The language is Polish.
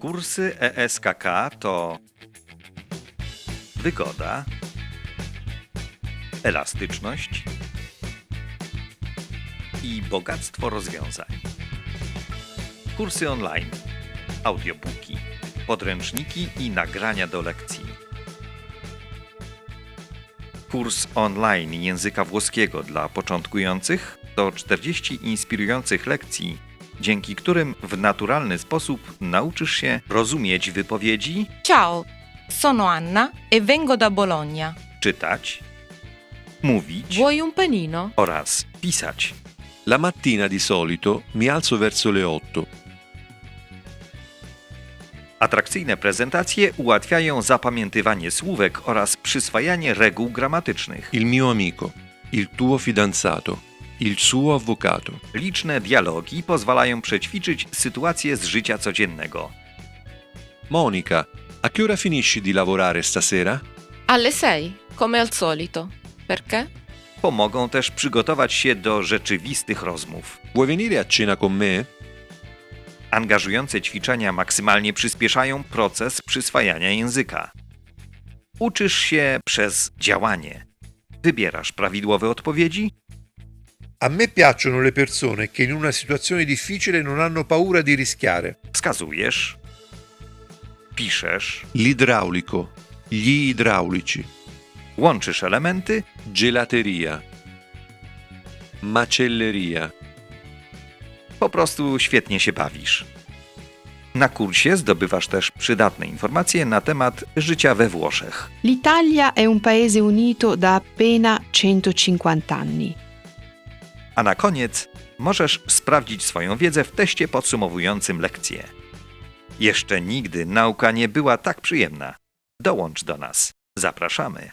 Kursy ESKK to wygoda, elastyczność i bogactwo rozwiązań. Kursy online, audiobooki, podręczniki i nagrania do lekcji. Kurs online języka włoskiego dla początkujących to 40 inspirujących lekcji, dzięki którym w naturalny sposób nauczysz się rozumieć wypowiedzi, Ciao, sono Anna e vengo da Bologna. czytać, mówić Vuoi un panino? oraz pisać. La mattina di solito mi alzo verso le 8. Atrakcyjne prezentacje ułatwiają zapamiętywanie słówek oraz przyswajanie reguł gramatycznych. Il mio amico, il tuo fidanzato, il suo avvocato. Liczne dialogi pozwalają przećwiczyć sytuacje z życia codziennego. Monica, a che ora finisci di lavorare stasera? Alle 6, come al solito. Perché? Pomogą też przygotować się do rzeczywistych rozmów. Vuoi venire a cena con me? Angażujące ćwiczenia maksymalnie przyspieszają proces przyswajania języka. Uczysz się przez działanie. Wybierasz prawidłowe odpowiedzi A me piacciono le persone che in una situazione difficile non hanno paura di rischiare. wskazujesz, piszesz, L'idraulico, gli idraulici, łączysz elementy, gelateria, macelleria. po prostu świetnie się bawisz. Na kursie zdobywasz też przydatne informacje na temat życia we Włoszech. L'Italia è un paese unito da appena 150 anni. A na koniec możesz sprawdzić swoją wiedzę w teście podsumowującym lekcję. Jeszcze nigdy nauka nie była tak przyjemna. Dołącz do nas. Zapraszamy.